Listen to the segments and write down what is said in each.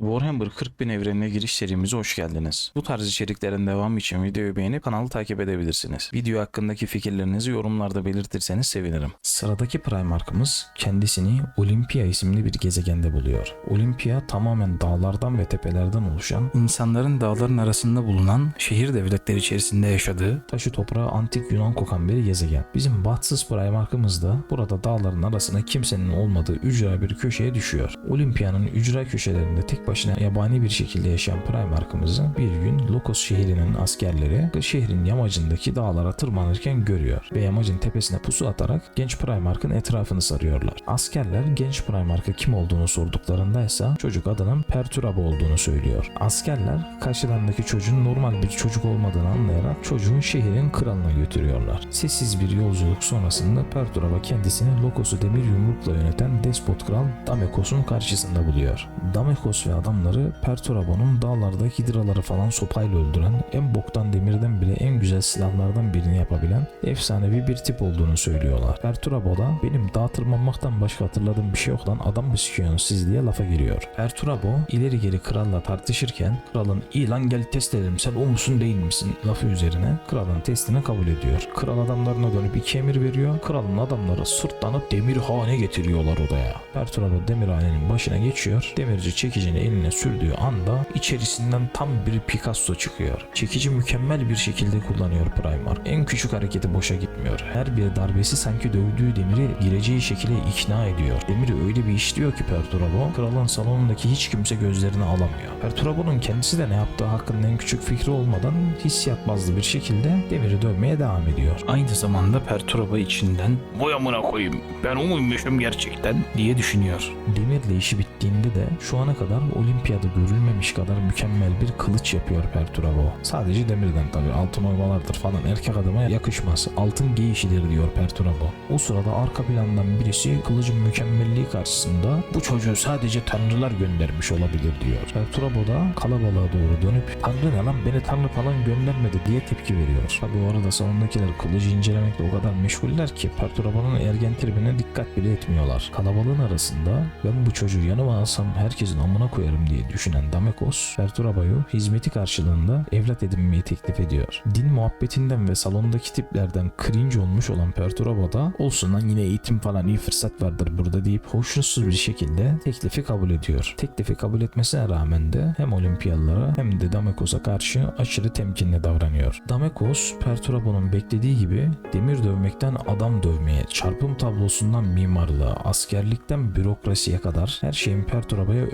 Warhammer 40.000 evrenine giriş serimize hoş geldiniz. Bu tarz içeriklerin devamı için videoyu beğenip kanalı takip edebilirsiniz. Video hakkındaki fikirlerinizi yorumlarda belirtirseniz sevinirim. Sıradaki Primark'ımız kendisini Olympia isimli bir gezegende buluyor. Olympia tamamen dağlardan ve tepelerden oluşan, insanların dağların arasında bulunan şehir devletleri içerisinde yaşadığı, taşı toprağı antik Yunan kokan bir gezegen. Bizim bahtsız Primark'ımız da burada dağların arasına kimsenin olmadığı ücra bir köşeye düşüyor. Olympia'nın ücra köşelerinde tek başına yabani bir şekilde yaşayan Primark'ımızı bir gün Lokos şehrinin askerleri şehrin yamacındaki dağlara tırmanırken görüyor ve yamacın tepesine pusu atarak genç Primark'ın etrafını sarıyorlar. Askerler genç Primark'a kim olduğunu sorduklarında ise çocuk adının Perturabo olduğunu söylüyor. Askerler karşılarındaki çocuğun normal bir çocuk olmadığını anlayarak çocuğun şehrin kralına götürüyorlar. Sessiz bir yolculuk sonrasında Perturabo kendisini Lokos'u demir yumrukla yöneten despot kral Damekos'un karşısında buluyor. Damekos ve adamları Perturabo'nun dağlarda hidraları falan sopayla öldüren, en boktan demirden bile en güzel silahlardan birini yapabilen efsanevi bir tip olduğunu söylüyorlar. Perturabo da benim dağ tırmanmaktan başka hatırladığım bir şey yok lan adam mı sikiyorsunuz siz diye lafa giriyor. Perturabo ileri geri kralla tartışırken kralın iyi lan gel test edelim sen o musun değil misin lafı üzerine kralın testini kabul ediyor. Kral adamlarına dönüp iki emir veriyor. Kralın adamları sırtlanıp demirhane getiriyorlar odaya. Perturabo demirhanenin başına geçiyor. Demirci çekicini eline sürdüğü anda içerisinden tam bir Picasso çıkıyor. Çekici mükemmel bir şekilde kullanıyor Primark. En küçük hareketi boşa gitmiyor. Her bir darbesi sanki dövdüğü demiri gireceği şekilde ikna ediyor. Demiri öyle bir işliyor ki Perturabo, kralın salonundaki hiç kimse gözlerini alamıyor. Perturabo'nun kendisi de ne yaptığı hakkında en küçük fikri olmadan hissiyat bazlı bir şekilde demiri dövmeye devam ediyor. Aynı zamanda Perturabo içinden vay amına koyayım ben o muymuşum gerçekten diye düşünüyor. Demirle işi bittiğinde de şu ana kadar olimpiyada görülmemiş kadar mükemmel bir kılıç yapıyor Perturabo. Sadece demirden tabi altın oymalardır falan erkek adama yakışmaz. Altın giyişidir diyor Perturabo. O sırada arka plandan birisi kılıcın mükemmelliği karşısında bu çocuğu sadece tanrılar göndermiş olabilir diyor. Perturabo da kalabalığa doğru dönüp tanrı ne lan beni tanrı falan göndermedi diye tepki veriyor. Tabi o arada salondakiler kılıcı incelemekle o kadar meşguller ki Perturabo'nun ergen tribine dikkat bile etmiyorlar. Kalabalığın arasında ben bu çocuğu yanıma alsam herkesin amına koyarım diye düşünen Damekos, Perturabo'yu hizmeti karşılığında evlat edinmeyi teklif ediyor. Din muhabbetinden ve salondaki tiplerden cringe olmuş olan Perturabo da olsun lan yine eğitim falan iyi fırsat vardır burada deyip hoşnutsuz bir şekilde teklifi kabul ediyor. Teklifi kabul etmesine rağmen de hem Olimpiyalılara hem de Damekos'a karşı aşırı temkinli davranıyor. Damekos, Perturabo'nun beklediği gibi demir dövmekten adam dövmeye, çarpım tablosundan mimarlığa, askerlikten bürokrasiye kadar her şeyin Perturabo'ya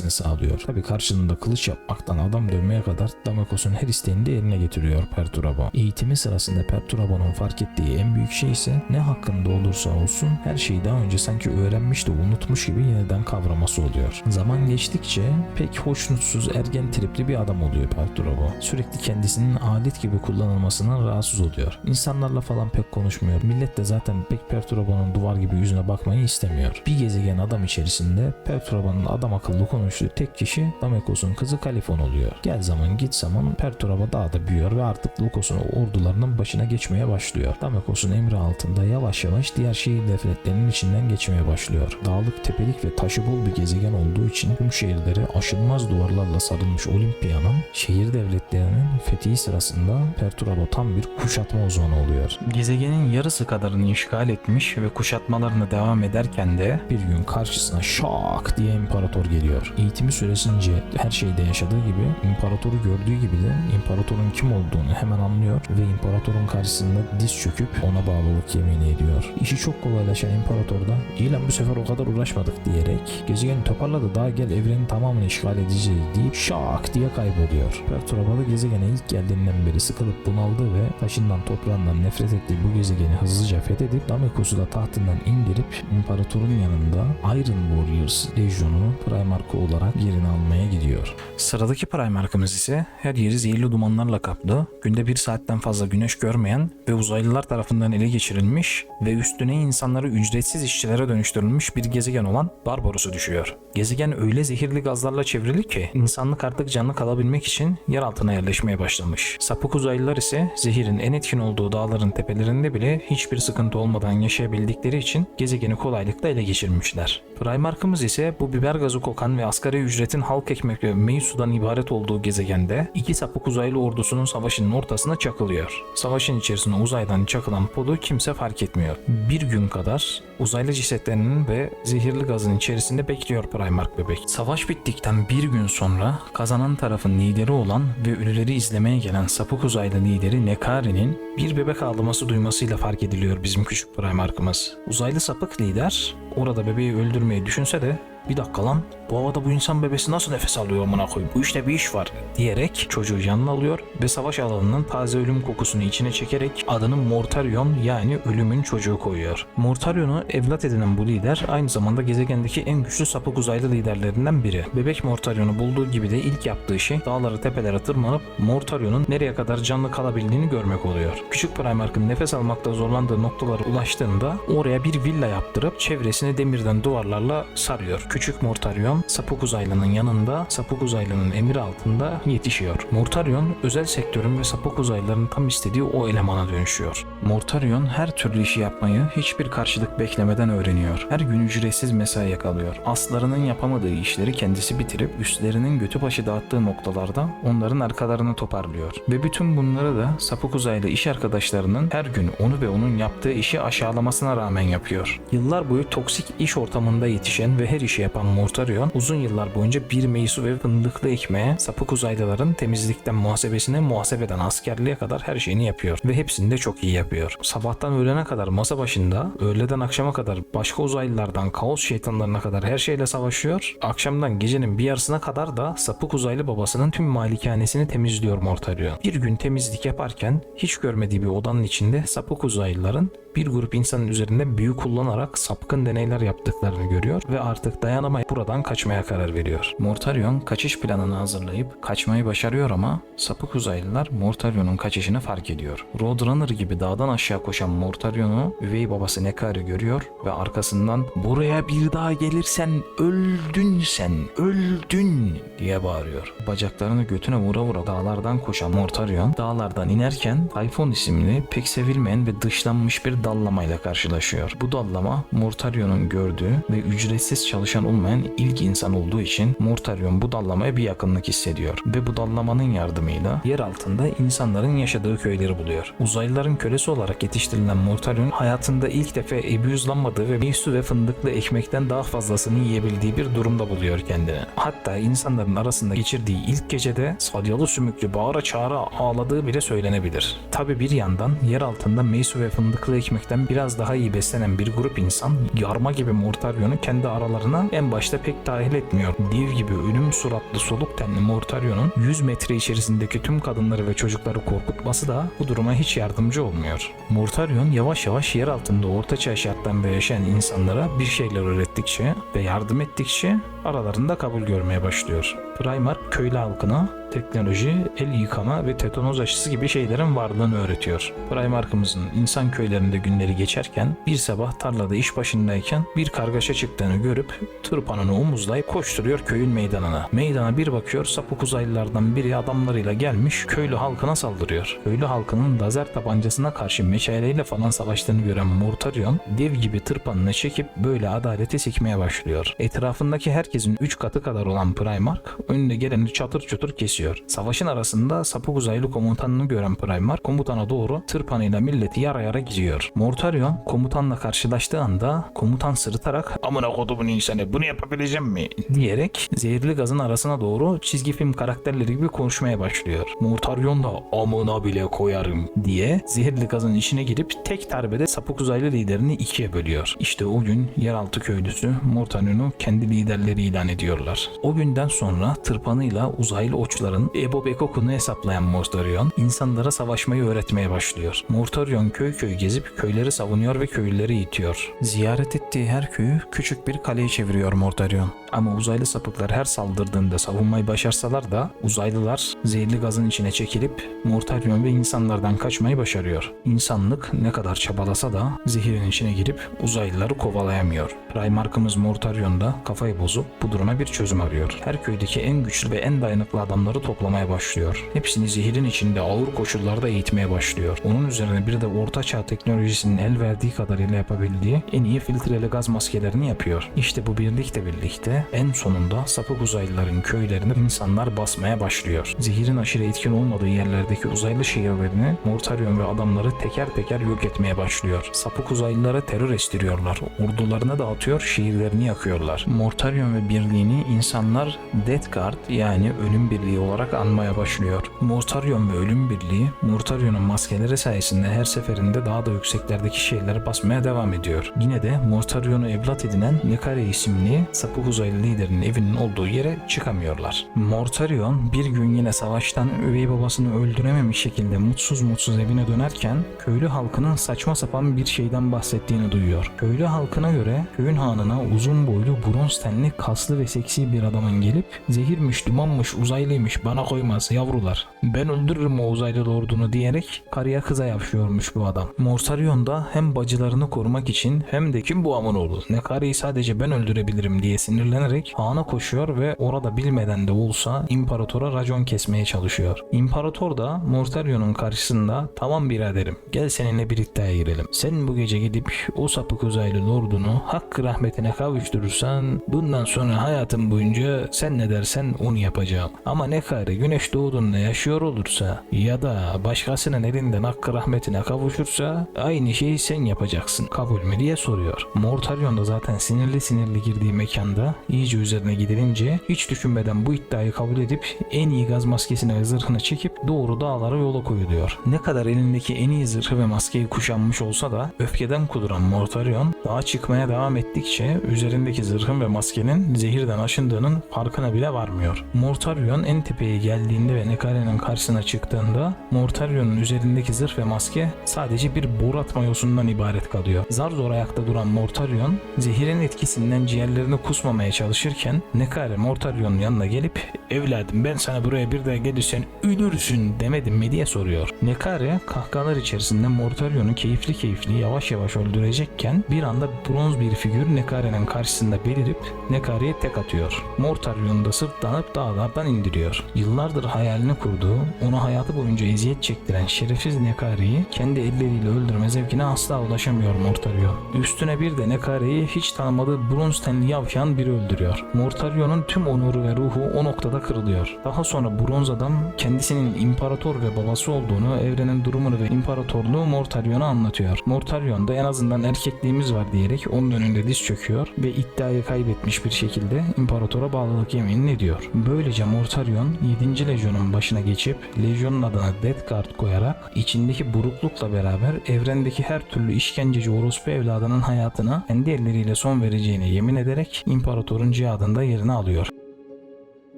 öğretilmesini sağlıyor. Tabi karşılığında kılıç yapmaktan adam dövmeye kadar Damekos'un her isteğini de yerine getiriyor Perturabo. Eğitimi sırasında Perturabo'nun fark ettiği en büyük şey ise ne hakkında olursa olsun her şeyi daha önce sanki öğrenmiş de unutmuş gibi yeniden kavraması oluyor. Zaman geçtikçe pek hoşnutsuz ergen tripli bir adam oluyor Perturabo. Sürekli kendisinin alet gibi kullanılmasından rahatsız oluyor. İnsanlarla falan pek konuşmuyor. Millet de zaten pek Perturabo'nun duvar gibi yüzüne bakmayı istemiyor. Bir gezegen adam içerisinde Perturabo'nun adam akıllı konuştuğu tek kişi Damekos'un kızı Kalifon oluyor. Gel zaman git zaman Perturabo daha da büyüyor ve artık Lukos'un ordularının başına geçmeye başlıyor. Damekos'un emri altında yavaş yavaş diğer şehir devletlerinin içinden geçmeye başlıyor. Dağlık, tepelik ve taşı bol bir gezegen olduğu için tüm şehirleri aşılmaz duvarlarla sarılmış Olimpiya'nın şehir devletlerinin fethi sırasında Perturabo tam bir kuşatma uzmanı oluyor. Gezegenin yarısı kadarını işgal etmiş ve kuşatmalarına devam ederken de bir gün karşısına şak diye imparator geliyor. Eğitimi süresince her şeyde yaşadığı gibi imparatoru gördüğü gibi de imparatorun kim olduğunu hemen anlıyor ve imparatorun karşısında diz çöküp ona bağlılık yemin ediyor. İşi çok kolaylaşan imparator da iyi lan bu sefer o kadar uğraşmadık diyerek gezegeni toparladı daha gel evrenin tamamını işgal edeceğiz deyip şak diye kayboluyor. Perturbalı gezegene ilk geldiğinden beri sıkılıp bunaldı ve taşından toprağından nefret ettiği bu gezegeni hızlıca fethedip Damekos'u da tahtından indirip imparatorun yanında Iron Warriors lejyonunu Primark'ı olarak yerini almaya gidiyor. Sıradaki Primark'ımız ise her yeri zehirli dumanlarla kaplı, günde bir saatten fazla güneş görmeyen ve uzaylılar tarafından ele geçirilmiş ve üstüne insanları ücretsiz işçilere dönüştürülmüş bir gezegen olan Barbaros'u düşüyor. Gezegen öyle zehirli gazlarla çevrili ki insanlık artık canlı kalabilmek için yer altına yerleşmeye başlamış. Sapık uzaylılar ise zehirin en etkin olduğu dağların tepelerinde bile hiçbir sıkıntı olmadan yaşayabildikleri için gezegeni kolaylıkla ele geçirmişler. Primark'ımız ise bu biber gazı kokan ve asgari ücretin halk ekmek ve meysudan ibaret olduğu gezegende iki sapık uzaylı ordusunun savaşının ortasına çakılıyor. Savaşın içerisine uzaydan çakılan podu kimse fark etmiyor. Bir gün kadar uzaylı cesetlerinin ve zehirli gazın içerisinde bekliyor Primark bebek. Savaş bittikten bir gün sonra kazanan tarafın lideri olan ve ölüleri izlemeye gelen sapık uzaylı lideri Nekari'nin bir bebek ağlaması duymasıyla fark ediliyor bizim küçük Primark'ımız. Uzaylı sapık lider orada bebeği öldürmeyi düşünse de bir dakika lan bu havada bu insan bebesi nasıl nefes alıyor amına koyayım bu işte bir iş var diyerek çocuğu yanına alıyor ve savaş alanının taze ölüm kokusunu içine çekerek adını Mortarion yani ölümün çocuğu koyuyor. Mortarion'u evlat edinen bu lider aynı zamanda gezegendeki en güçlü sapık uzaylı liderlerinden biri. Bebek Mortarion'u bulduğu gibi de ilk yaptığı şey dağları tepelere tırmanıp Mortarion'un nereye kadar canlı kalabildiğini görmek oluyor. Küçük Primark'ın nefes almakta zorlandığı noktalara ulaştığında oraya bir villa yaptırıp çevresini demirden duvarlarla sarıyor. Küçük Mortarion sapık uzaylının yanında sapık uzaylının emri altında yetişiyor. Mortarion özel sektörün ve sapık uzaylıların tam istediği o elemana dönüşüyor. Mortarion her türlü işi yapmayı hiçbir karşılık beklemeden öğreniyor. Her gün ücretsiz mesai yakalıyor. Aslarının yapamadığı işleri kendisi bitirip üstlerinin götü başı dağıttığı noktalarda onların arkalarını toparlıyor. Ve bütün bunları da sapık uzaylı iş arkadaşlarının her gün onu ve onun yaptığı işi aşağılamasına rağmen yapıyor. Yıllar boyu toksik iş ortamında yetişen ve her işi yapan Mortarion uzun yıllar boyunca bir meysu ve fındıklı ekmeğe sapık uzaylıların temizlikten muhasebesine muhasebeden askerliğe kadar her şeyini yapıyor. Ve hepsini de çok iyi yapıyor. Sabahtan öğlene kadar masa başında, öğleden akşama kadar başka uzaylılardan kaos şeytanlarına kadar her şeyle savaşıyor. Akşamdan gecenin bir yarısına kadar da sapık uzaylı babasının tüm malikanesini temizliyor Mortarion. Bir gün temizlik yaparken hiç görmediği bir odanın içinde sapık uzaylıların bir grup insanın üzerinde büyü kullanarak sapkın deneyler yaptıklarını görüyor ve artık dayanamayıp buradan kaçmaya karar veriyor. Mortarion kaçış planını hazırlayıp kaçmayı başarıyor ama sapık uzaylılar Mortarion'un kaçışını fark ediyor. Roadrunner gibi dağdan aşağı koşan Mortarion'u üvey babası Nekari görüyor ve arkasından buraya bir daha gelirsen öldün sen öldün diye bağırıyor. Bacaklarını götüne vura vura dağlardan koşan Mortarion dağlardan inerken Typhon isimli pek sevilmeyen ve dışlanmış bir dallamayla karşılaşıyor. Bu dallama Mortarion'un gördüğü ve ücretsiz çalışan olmayan ilk insan olduğu için Mortarion bu dallamaya bir yakınlık hissediyor ve bu dallamanın yardımıyla yer altında insanların yaşadığı köyleri buluyor. Uzaylıların kölesi olarak yetiştirilen Mortarion hayatında ilk defa ebüzlanmadığı ve meysu ve fındıklı ekmekten daha fazlasını yiyebildiği bir durumda buluyor kendini. Hatta insanların arasında geçirdiği ilk gecede salyalı sümüklü bağıra çağıra ağladığı bile söylenebilir. Tabi bir yandan yer altında meysu ve fındıklı ekmekten biraz daha iyi beslenen bir grup insan yarma gibi Mortarion'u kendi aralarına en başta pek dahil etmiyor. Dev gibi ölüm suratlı soluk tenli Mortarion'un 100 metre içerisindeki tüm kadınları ve çocukları korkutması da bu duruma hiç yardımcı olmuyor. Mortarion yavaş yavaş yer altında ortaçağ şartlarında yaşayan insanlara bir şeyler öğrettikçe ve yardım ettikçe aralarında kabul görmeye başlıyor. Primark köylü halkına teknoloji, el yıkama ve tetanoz aşısı gibi şeylerin varlığını öğretiyor. Primark'ımızın insan köylerinde günleri geçerken bir sabah tarlada iş başındayken bir kargaşa çıktığını görüp tırpanını omuzlayıp koşturuyor köyün meydanına. Meydana bir bakıyor sapık uzaylılardan biri adamlarıyla gelmiş köylü halkına saldırıyor. Köylü halkının lazer tabancasına karşı meşaleyle falan savaştığını gören Mortarion dev gibi tırpanını çekip böyle adaleti sikmeye başlıyor. Etrafındaki herkesin 3 katı kadar olan Primark önüne geleni çatır çutur kesiyor. Savaşın arasında sapık uzaylı komutanını gören Primark komutana doğru tırpanıyla milleti yara yara gidiyor. Mortarion komutanla karşılaştığı anda komutan sırıtarak amına kodumun insanı bunu yapabileceğim mi diyerek zehirli gazın arasına doğru çizgi film karakterleri gibi konuşmaya başlıyor. Mortarion da amına bile koyarım diye zehirli gazın içine girip tek darbede sapık uzaylı liderini ikiye bölüyor. İşte o gün yeraltı köylüsü Mortarion'u kendi liderleri ilan ediyorlar. O günden sonra tırpanıyla uzaylı oçların Ebo Bekok'unu hesaplayan Mortarion insanlara savaşmayı öğretmeye başlıyor. Mortarion köy köy gezip köyleri savunuyor ve köylüleri itiyor. Ziyaret ettiği her köyü küçük bir kaleye çeviriyor Mortarion. Ama uzaylı sapıklar her saldırdığında savunmayı başarsalar da uzaylılar zehirli gazın içine çekilip Mortarion ve insanlardan kaçmayı başarıyor. İnsanlık ne kadar çabalasa da zehirin içine girip uzaylıları kovalayamıyor. Primark'ımız Mortarion da kafayı bozup bu duruma bir çözüm arıyor. Her köydeki en güçlü ve en dayanıklı adamları toplamaya başlıyor. Hepsini zehirin içinde ağır koşullarda eğitmeye başlıyor. Onun üzerine bir de orta çağ teknolojisinin el verdiği kadarıyla yapabildiği en iyi filtreli gaz maskelerini yapıyor. İşte bu birlikte birlikte en sonunda sapık uzaylıların köylerini insanlar basmaya başlıyor. Zehirin aşırı etkin olmadığı yerlerdeki uzaylı şehirlerini Mortarion ve adamları teker teker yok etmeye başlıyor. Sapık uzaylılara terör estiriyorlar. Ordularına dağıtıyor, şehirlerini yakıyorlar. Mortarion ve birliğini insanlar Death Guard yani Ölüm Birliği olarak anmaya başlıyor. Mortarion ve Ölüm Birliği, Mortarion'un maskeleri sayesinde her seferinde daha da yükseklerdeki şeyleri basmaya devam ediyor. Yine de Mortarion'u evlat edinen Nekare isimli sapık uzaylı liderinin evinin olduğu yere çıkamıyorlar. Mortarion bir gün yine savaştan üvey babasını öldürememiş şekilde mutsuz mutsuz evine dönerken köylü halkının saçma sapan bir şeyden bahsettiğini duyuyor. Köylü halkına göre köyün hanına uzun boylu bronz tenli kaslı ve seksi bir adamın gelip zehirmiş dumanmış uzaylıymış bana koymaz yavrular. Ben öldürürüm o uzaylı lordunu diyerek karıya kıza yapışıyormuş bu adam. Mortarion da hem bacılarını korumak için hem de kim bu amın oğlu ne karıyı sadece ben öldürebilirim diye sinirlenerek hana koşuyor ve orada bilmeden de olsa imparatora racon kesmeye çalışıyor. İmparator da Mortarion'un karşısında tamam biraderim gel seninle bir iddiaya girelim. Sen bu gece gidip o sapık uzaylı lordunu hakkı rahmetine kavuşturursan bundan sonra hayatım boyunca sen ne dersen onu yapacağım. Ama ne kare güneş doğduğunda yaşıyor olursa ya da başkasının elinden hakkı rahmetine kavuşursa aynı şeyi sen yapacaksın. Kabul mü diye soruyor. Mortarion da zaten sinirli sinirli girdiği mekanda iyice üzerine gidilince hiç düşünmeden bu iddiayı kabul edip en iyi gaz maskesini ve zırhını çekip doğru dağlara yola koyuluyor. Ne kadar elindeki en iyi zırhı ve maskeyi kuşanmış olsa da öfkeden kuduran Mortarion dağa çıkmaya devam ettikçe üzerindeki zırhın ve maskenin zehirden aşındığının farkına bile varmıyor. Mortarion en tepeye geldiğinde ve Nekare'nin karşısına çıktığında Mortarion'un üzerindeki zırh ve maske sadece bir borat mayosundan ibaret kalıyor. Zar zor ayakta duran Mortarion zehirin etkisinden ciğerlerini kusmamaya çalışırken Nekare Mortarion'un yanına gelip evladım ben sana buraya bir daha gelirsen ölürsün demedim mi diye soruyor. Nekare kahkahalar içerisinde Mortarion'u keyifli keyifli yavaş yavaş öldürecekken bir anda bronz bir figür Nekare'nin karşısında belirip Nekare'ye tek atıyor. Mortarion da sırtlanıp dağlardan indiriyor. Yıllardır hayalini kurduğu, ona hayatı boyunca eziyet çektiren şerefsiz Nekare'yi kendi elleriyle öldürme zevkine asla ulaşamıyor Mortarion. Üstüne bir de Nekare'yi hiç tanımadığı bronz tenli yavşan biri öldürüyor. Mortarion'un tüm onuru ve ruhu o noktada kırılıyor. Daha sonra bronz adam kendisinin imparator ve babası olduğunu, evrenin durumunu ve imparatorluğu Mortarion'a anlatıyor. Mortarion da en azından erkekliğimiz var diyerek onun önünde diz çöküyor ve iddiayı kaybetmiş bir şekilde imparatora bağlılık yeminini ediyor. Böylece Mortarion 7. Lejyon'un başına geçip Lejyon'un adına Death Guard koyarak içindeki buruklukla beraber evrendeki her türlü işkenceci orospu evladının hayatına kendi elleriyle son vereceğine yemin ederek imparatorun cihadında yerini alıyor.